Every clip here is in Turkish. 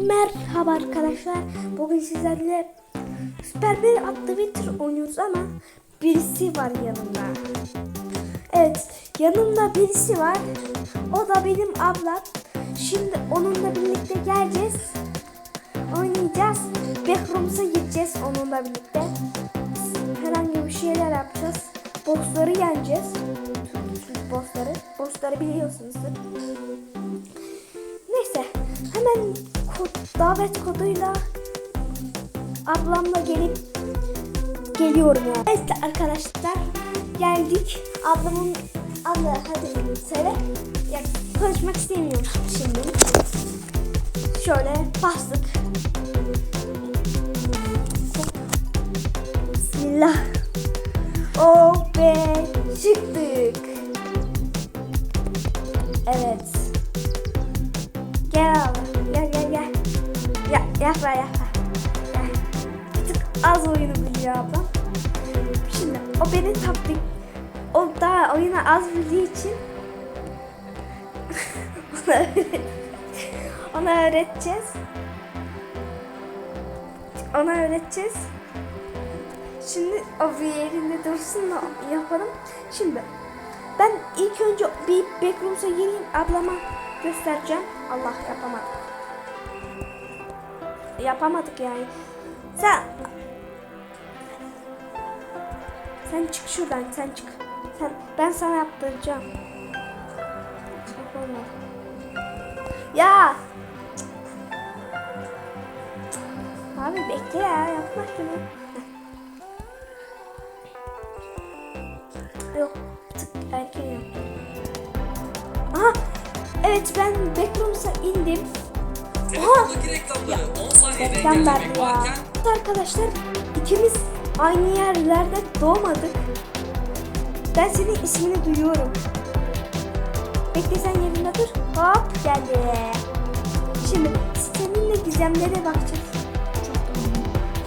Merhaba arkadaşlar. Bugün sizlerle bir tır oynuyoruz ama birisi var yanımda. Evet, yanımda birisi var. O da benim ablam. Şimdi onunla birlikte geleceğiz. Oynayacağız. Backrooms'a gideceğiz onunla birlikte. Herhangi bir şeyler yapacağız. Bossları yeneceğiz. Bossları. Bossları biliyorsunuzdur. Hemen kod, davet koduyla ablamla gelip geliyorum yani. Evet arkadaşlar geldik. Ablamın abla hadi söyle. Ya konuşmak istemiyorum şimdi. Şöyle bastık. Bismillah. Oh be çıktık. Evet. Ya, yakla yakla. Gel. Bir tık az oyunu biliyor ablam. Şimdi o benim taktik. O daha oyunu az bildiği için ona, ona öğreteceğiz. Ona öğreteceğiz. Şimdi o bir yerinde dursun da yapalım. Şimdi ben ilk önce bir backrooms'a gireyim ablama göstereceğim. Allah yapamadık. Yapamadık yani. Sen sen çık şuradan sen çık. Sen ben sana yaptıracağım. Ya. Abi bekle ya yapma şunu. Yok tık erken yaptım. Aha evet ben Backrooms'a indim. Aha Televizyondaki reklamları 10 saniyede reklam verdi ya. Arkadaşlar ikimiz aynı yerlerde doğmadık. Ben senin ismini duyuyorum. Bekle sen yerinde dur. Hop geldi. Şimdi seninle gizemlere bakacağız. Çok.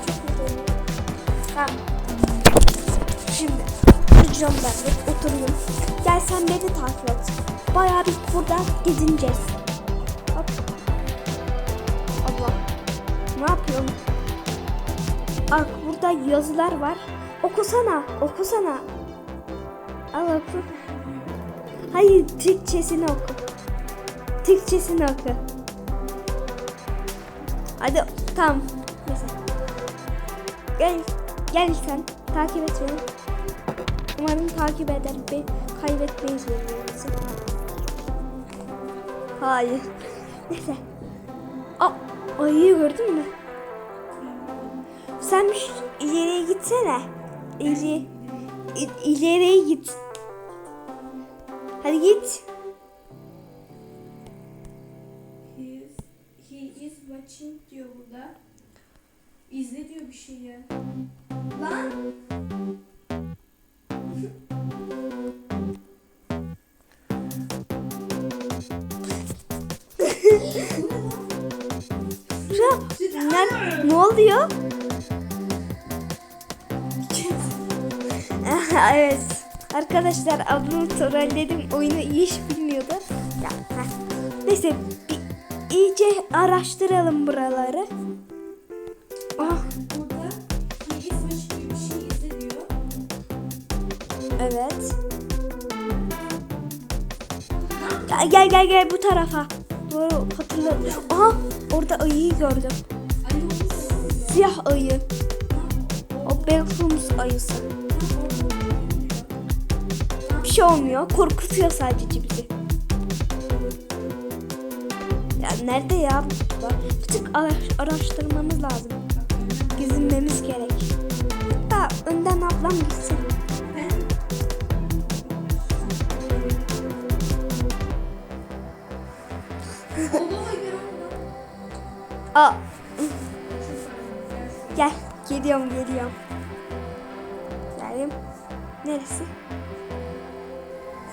Çok iyi. Tamam. Şimdi duracağım ben de oturayım. Gel sen beni takip et. Bayağı bir burada gezineceğiz. Ne yapıyorum? Bak burada yazılar var. Okusana, okusana. Al oku. Hayır, Türkçesini oku. Türkçesini oku. Hadi, tamam. Neyse. Gel, gel sen. Takip et beni. Umarım takip eder ve kaybetmeyiz birbirimizi. Hayır. Neyse. Aa, ayıyı gördün mü? Sen bir ileriye gitsene. İleri, ileriye git. Hadi git. He is, he is watching diyor burada. İzle diyor bir şey ya. Lan! Ne, ne oluyor? evet. Arkadaşlar ablamı trolledim. Oyunu iş bilmiyordu. Ya. Neyse bir, iyice araştıralım buraları. Ah, şey evet. Gel gel, gel bu tarafa. Doğru hatırladım. Aha orada ayıyı gördüm. Siyah ayı. O Belfums ayısı. Bir şey olmuyor. Korkutuyor sadece bizi. Ya nerede ya? Bir tık ara- araştırmamız lazım. Gezinmemiz gerek. Hatta önden ablam gitsin. Aa. Gel. Geliyorum geliyorum. Geldim. Neresi?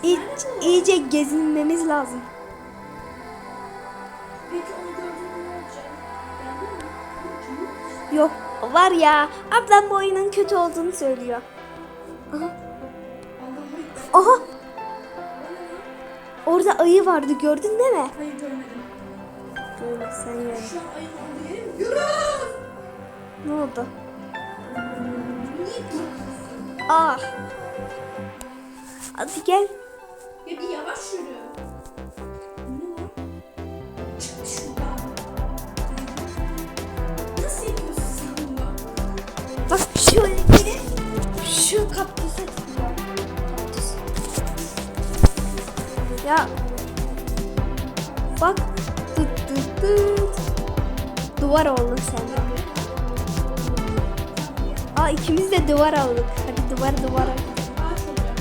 İyi, iyice gezinmemiz lazım. Yok var ya ablam bu oyunun kötü olduğunu söylüyor. Aha, aha orada ayı vardı gördün değil mi? Hayır görmedim. Böyle sen yürü. Şu an mi? Yürü! Ne oldu? Duruyorsun? Ah. Hadi gel. Ya bir yavaş yürü. Çık şuradan. Nasıl yapıyorsun sen bunu? Bak şöyle geri. Şu kaktüse tıklıyor. Kaktüs. Ya. Bak. Tıt tıt tıt. Duvar oldun sen. Aa ikimiz de duvar olduk. Hadi duvar duvar Ağaç olacak.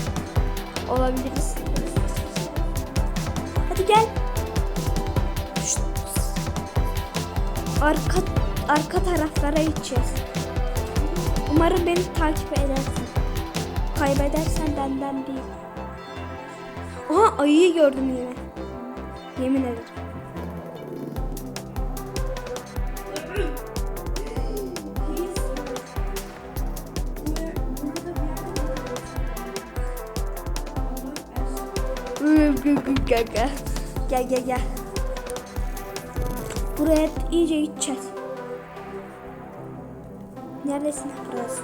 olabiliriz. Hadi gel. Şşt. Arka arka taraflara gideceğiz. Umarım beni takip edersin. Kaybedersen benden değil. Aha ayıyı gördüm yine. Yemin ederim. Gel gel. Gel gel gel. Buraya iyice gideceğiz. Neredesin burası?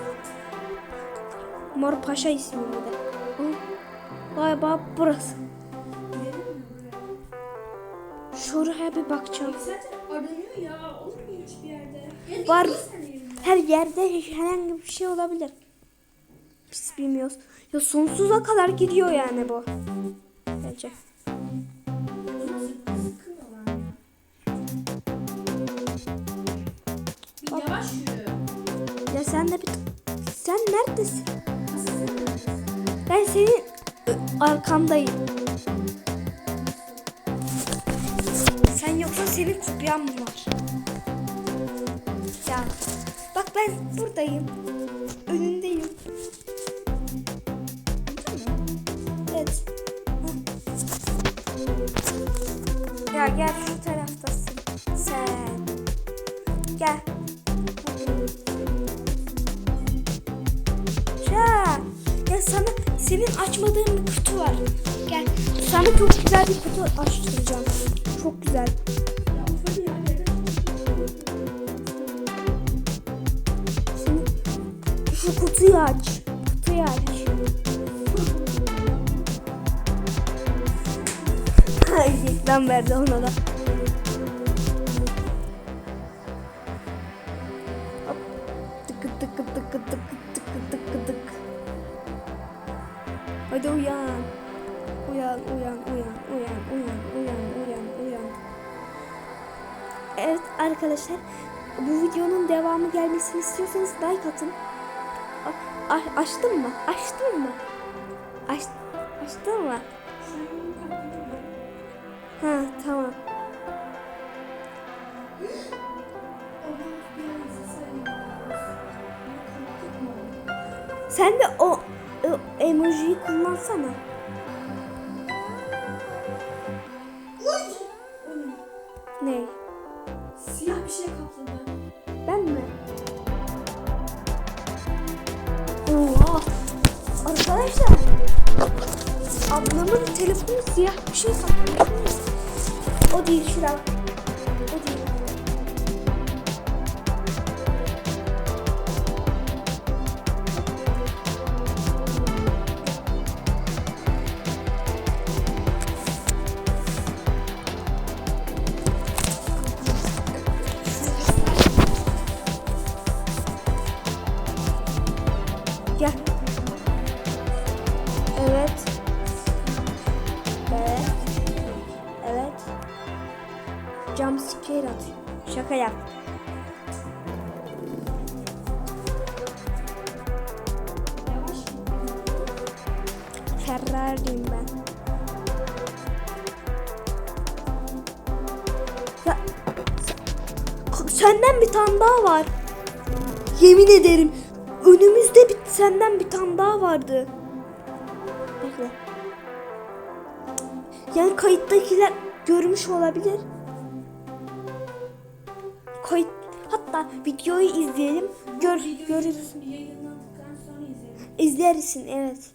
Mor Paşa ismi de. Hı. Galiba burası. Şuraya bir bakacağım. Var. Her yerde herhangi bir şey olabilir. Biz bilmiyoruz. Ya sonsuza kadar gidiyor yani bu. Bence. Yavaş yürü. Ya sen de bir... Sen neredesin? Ben senin ö, arkandayım. Sen yoksa senin kopyan mı var? Ya bak ben buradayım. Önündeyim. Gel şu taraftasın. Sen. Gel. Ya, ya sana senin açmadığın bir kutu var. Gel. Sana çok güzel bir kutu açtıracağım. Çok güzel. Şu kutuyu aç. Kutuyu aç. Reklam verdi ona da. Hop. Tıkı tıkı tıkı tıkı tıkı tıkı tık. Hadi uyan. Uyan, uyan, uyan, uyan, uyan, uyan, uyan, uyan. Evet arkadaşlar, bu videonun devamı gelmesini istiyorsanız like atın. A- açtın mı? Açtın mı? Aç açtın mı? Ha tamam. Sen de o, o emojiyi kullansana. Telefonu siyah bir şey saklamış. O değil şura. O değil. Atıyor. Şaka yap. Yavaş. Ferrari'yim ben. Ya, sen- senden bir tane daha var. Yemin ederim. Önümüzde bir senden bir tane daha vardı. Bekle. Yani kayıttakiler görmüş olabilir. Videoyu izleyelim. Gör izleyelim. İzlersin evet.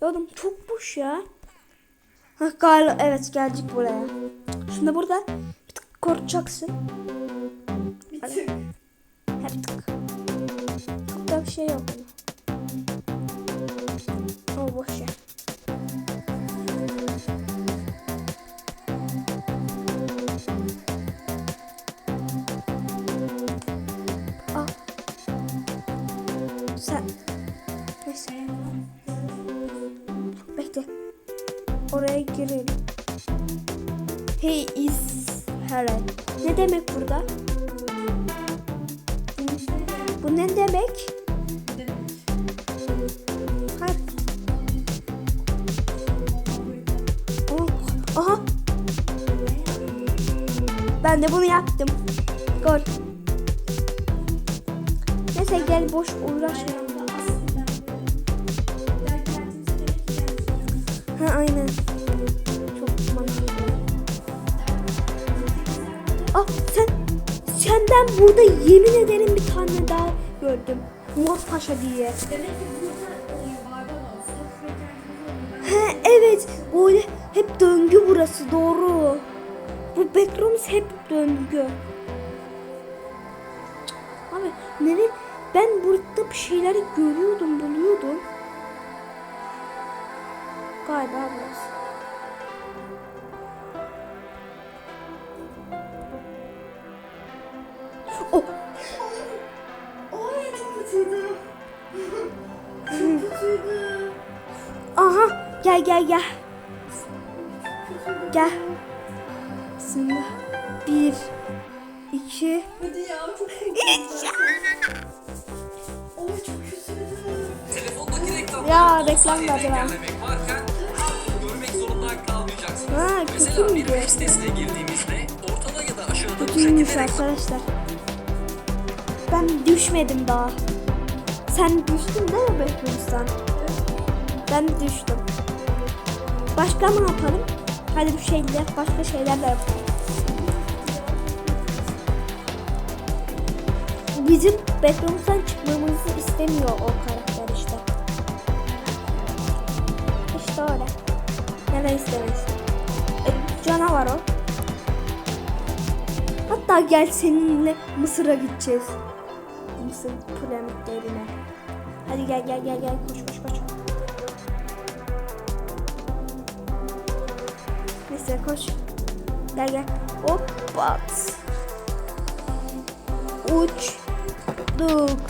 Ya Oğlum çok boş ya. Ha galiba evet geldik buraya. Şimdi burada bir korkacaksın. Bir Hadi. tık. Tık. Çok da bir şey yok. O boş ver. Oraya girelim. He is Harry. Ne demek burada? Bu ne demek? Ha. Oh, Aha. Ben de bunu yaptım. Gol. Neyse gel boş uğraşmayalım. Ha aynen. Ah sen senden burada yemin ederim bir tane daha gördüm. Murat Paşa diye. Demek ki burada olsa. He evet böyle hep döngü burası doğru. Bu backrooms hep döngü. Abi nere ben burada bir şeyleri görüyordum buluyordum. Galiba burası. Gel gel gel. Bismillah. Bir, iki, Hadi ya çok korktum. Oy çok reklamları Ya, 10 reklam verdi lan. engellemek varken artık görmek zorunda kalmayacaksınız. Ha, Mesela bir web sitesine girdiğimizde ortada ya da aşağıda bu şekilde arkadaşlar. Ben düşmedim daha. Sen düştün değil mi Backrooms'tan? Ben düştüm. Başka ne yapalım? Hadi bir şeyler, başka şeyler de yapalım. Bizim Backrooms'tan çıkmamızı istemiyor o karakter işte. İşte öyle. Neden istemesin? E, canavar o. Hatta gel seninle Mısır'a gideceğiz. Mısır piramitlerine. Hadi gel gel gel gel koş koş koş. Gel gel. Hop bat. Uçtuk.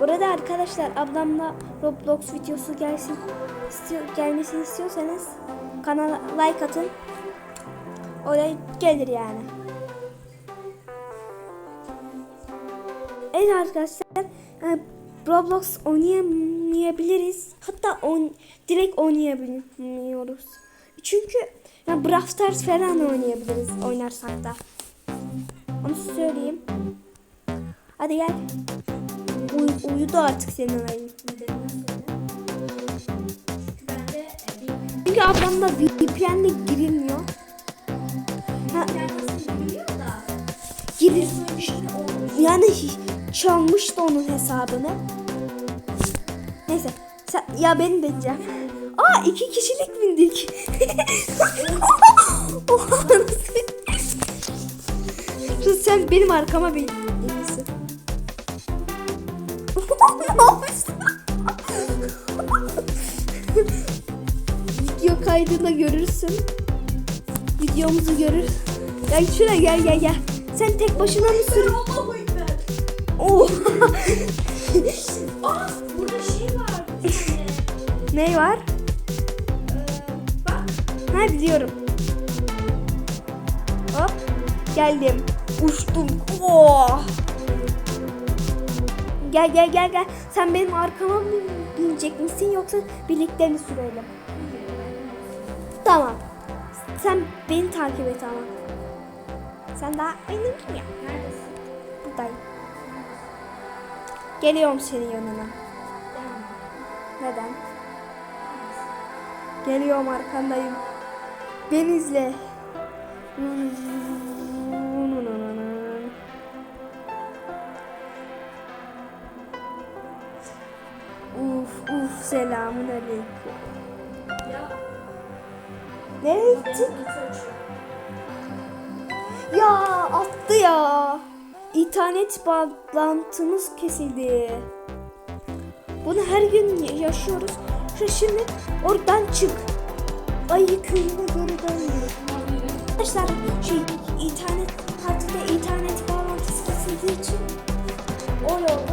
Burada arkadaşlar ablamla Roblox videosu gelsin istiyor, gelmesini istiyorsanız kanala like atın. Oraya gelir yani. Evet arkadaşlar e, Roblox oynayamayabiliriz. Hatta on, direkt oynayabiliyoruz. Çünkü ya Brawl Stars falan oynayabiliriz oynarsak da. Onu söyleyeyim. Hadi gel. Uy, uyudu artık senin ayın. Çünkü ablamda VPN'le girilmiyor. Ha, girir. Yani çalmıştı onun hesabını. Neyse. Sen, ya benim bineceğim. Aa iki kişilik bindik. Dur sen benim arkama bin. Ne yapıyorsun? Video kaydında görürsün. Videomuzu görür. Gel şuraya gel gel gel. Sen tek başına mı sür? Allahu Ekber. Oh. Ne var? Ee, bak. Ha biliyorum. Hop. Geldim. Uçtum. Oh. Gel gel gel gel. Sen benim arkama mı binecek misin yoksa birlikte mi sürelim? Tamam. Sen beni takip et ama. Sen daha oynadın ya. Neredesin? Buradayım. Geliyorum senin yanına. Neden? Geliyorum arkandayım. Beni izle. Uf uf selamun aleyküm. Ya Nereye gittik? Ya attı ya. İnternet bağlantımız kesildi. Bunu her gün yaşıyoruz. Şimdi oradan çık. Ayı köyüne geri döndü. Arkadaşlar şey internet partide internet bağlantısı kesildiği için öyle oldu.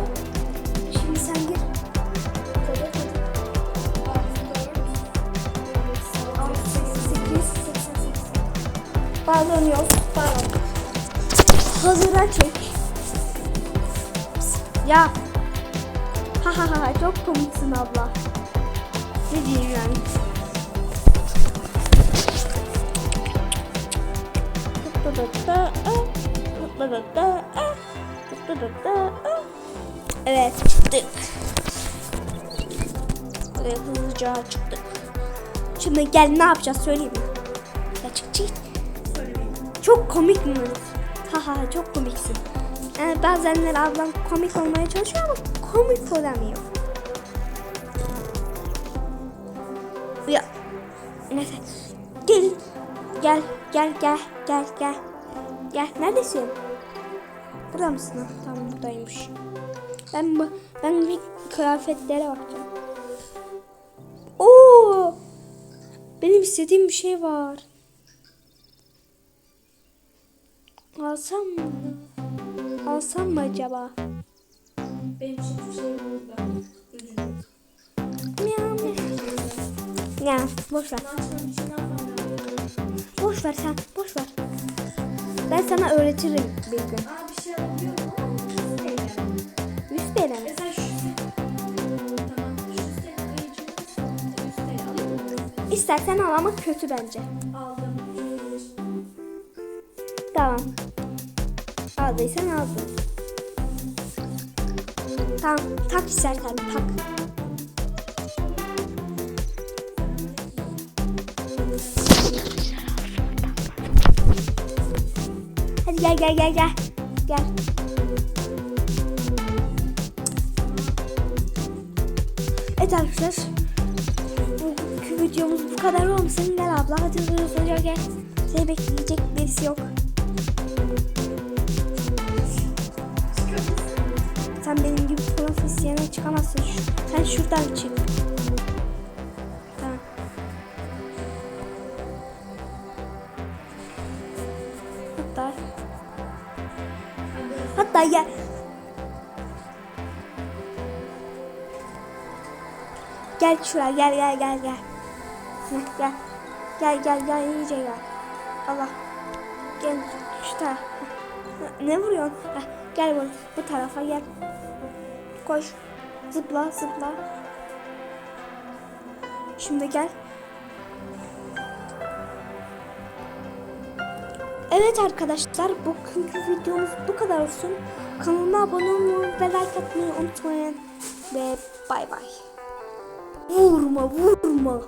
Şimdi sen gir. Tabii, tabii. 888 Bağlanıyoruz. Bağlan. Hazıra çek. Ya. Ha ha ha çok komiksin abla. Ne diyeyim yani. Evet çıktık. Buraya hızlıca çıktık. Şimdi gel ne yapacağız söyleyeyim? Ya çık çık. Çok komik mi? Ha ha çok komiksin. Yani bazenler ablam komik olmaya çalışıyor ama komik olamıyor. Ya neyse. Gel. Gel gel gel gel gel. Gel neredesin? Burada mısın? Tamam buradaymış. Ben bu- ben bir kıyafetlere bakacağım. Oo! Benim istediğim bir şey var. Alsam mı? Alsam mı acaba? Benim için bir şey burada. Üzücü. Ya boş ver. Boş ver sen. Boş ver. Ben sana öğretirim bir gün. Aa bir alabiliyorum ama 100 TL. 100 TL mi? Mesela şu set. Tamam. Şu set ayıcı 100 TL alayım mı? İstersen al ama kötü bence. Aldım. Tamam. Aldıysan aldın. Tamam. Tak istersen tak. Gel gel gel gel. Gel. Evet arkadaşlar. Bugünkü videomuz bu kadar olmasın. Gel abla hadi hızlıca gel. Seni bekleyecek birisi yok. Sen benim gibi profesyonel çıkamazsın. Sen şuradan çık. Hatta gel. Gel şuraya gel gel gel gel. Heh, Gel. Gel gel gel iyice gel. Allah. Gel şu tarafa. Ne vuruyorsun? Heh, gel bu, bu tarafa gel. Koş. Zıpla zıpla. Şimdi gel. Evet arkadaşlar bugünkü videomuz bu kadar olsun. Kanalıma abone olmayı ve like atmayı unutmayın. Ve bay bay. Vurma vurma.